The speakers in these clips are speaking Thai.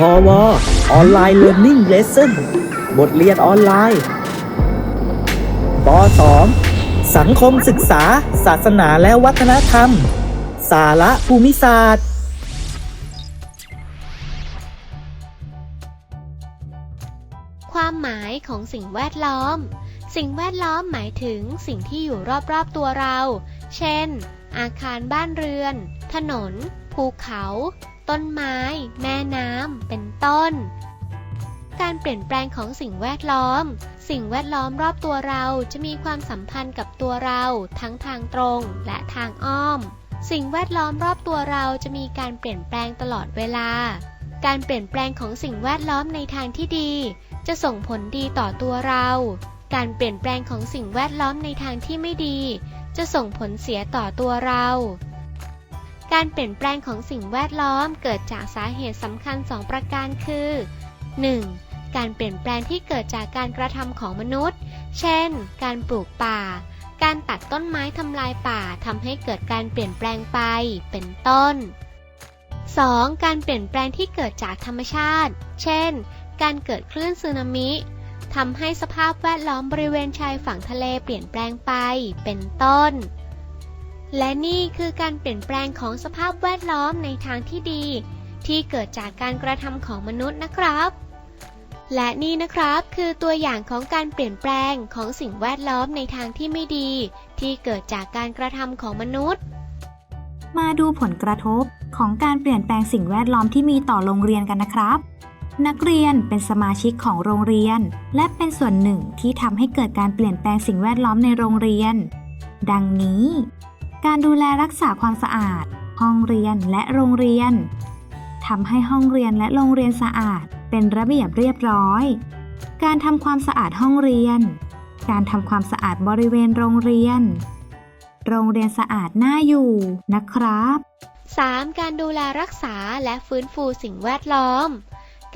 พอวออนไลน์เรียน i ิ g งเลส o นบทเรียนออนไลน์ป .2 สังคมศึกษา ศาสนาและวัฒนธรรม สาระภูมิศาสตร์ ความหมายของสิ่งแวดล้อม สิ่งแวดล้อมหมายถึงสิ่งที่อยู่รอบๆตัวเรา เช่น อาคารบ้านเรือน ถนน ภูเขา ต้นไม้ แม่น้ำ เป็นต้น การเปลี่ยนแปลงของสิ่งแวดล้อม สิ่งแวดล้อมรอบตัวเราจะมีความสัมพันธ์กับตัวเรา ทั้งทางตรงและทางอ้อม สิ่งแวดล้อมรอบตัวเราจะมีการเปลี่ยนแปลงตลอดเวลา การเปลี่ยนแปลงของสิ่งแวดล้อมในทางที่ดี จะส่งผลดีต่อตัวเรา การเปลี่ยนแปลงของสิ่งแวดล้อมในทางที่ไม่ดี จะส่งผลเสียต่อตัวเรา การเปลี่ยนแปลงของสิ่งแวดล้อมเกิดจากสาเหตุสำคัญ 2 ประการคือ 1. การเปลี่ยนแปลงที่เกิดจากการกระทำของมนุษย์ เช่น การปลูกป่า การตัดต้นไม้ทำลายป่าทำให้เกิดการเปลี่ยนแปลงไป เป็นต้น 2. การเปลี่ยนแปลงที่เกิดจากธรรมชาติ เช่น การเกิดคลื่นสึนามิทำให้สภาพแวดล้อมบริเวณชายฝั่งทะเลเปลี่ยนแปลงไป เป็นต้น และนี่คือการเปลี่ยนแปลงของสภาพแวดล้อมในทางที่ดี ที่เกิดจากการกระทำของมนุษย์นะครับ และนี่นะครับคือตัวอย่างของการเปลี่ยนแปลงของสิ่งแวดล้อมในทางที่ไม่ดี ที่เกิดจากการกระทำของมนุษย์ มาดูผลกระทบของการเปลี่ยนแปลงสิ่งแวดล้อมที่มีต่อโรงเรียนกันนะครับ นักเรียนเป็นสมาชิกของโรงเรียน และเป็นส่วนหนึ่งที่ทำให้เกิดการเปลี่ยนแปลงสิ่งแวดล้อมในโรงเรียน ดังนี้ การดูแลรักษาความสะอาด ห้องเรียนและโรงเรียนทำให้ห้องเรียนและโรงเรียนสะอาด เป็นระเบียบเรียบร้อย การทำความสะอาดห้องเรียน การทำความสะอาดบริเวณโรงเรียน โรงเรียนสะอาดน่าอยู่นะครับ 3. การดูแลรักษาและฟื้นฟูสิ่งแวดล้อม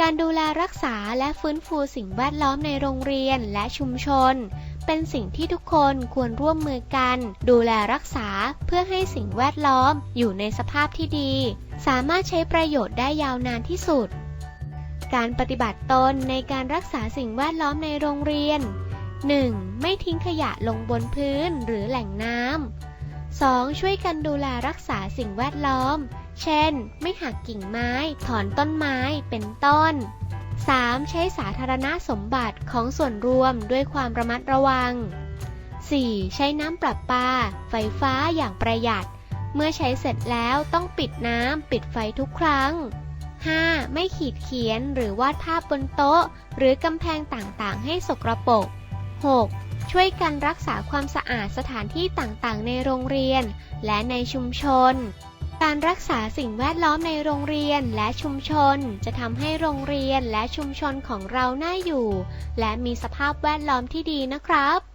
การดูแลรักษาและฟื้นฟูสิ่งแวดล้อมในโรงเรียนและชุมชน เป็นสิ่งที่ทุกคนควรร่วมมือกัน ดูแลรักษาเพื่อให้สิ่งแวดล้อมอยู่ในสภาพที่ดี สามารถใช้ประโยชน์ได้ยาวนานที่สุด การปฏิบัติตนในการรักษาสิ่งแวดล้อมในโรงเรียน 1. ไม่ทิ้งขยะลงบนพื้นหรือแหล่งน้ำ 2. ช่วยกันดูแลรักษาสิ่งแวดล้อม เช่น ไม่หักกิ่งไม้ ถอนต้นไม้ เป็นต้น 3. ใช้สาธารณสมบัติของส่วนรวมด้วยความระมัดระวัง 4. ใช้น้ำประปา ไฟฟ้าอย่างประหยัด เมื่อใช้เสร็จแล้วต้องปิดน้ำปิดไฟทุกครั้ง 5. ไม่ขีดเขียนหรือวาดภาพบนโต๊ะ หรือกำแพงต่างๆ ให้สกรปรก 6. ช่วยกันรักษาความสะอาดสถานที่ต่างๆ ในโรงเรียน และในชุมชน การรักษาสิ่งแวดล้อมในโรงเรียนและชุมชน จะทำให้โรงเรียนและชุมชนของเราน่าอยู่ และมีสภาพแวดล้อมที่ดีนะครับ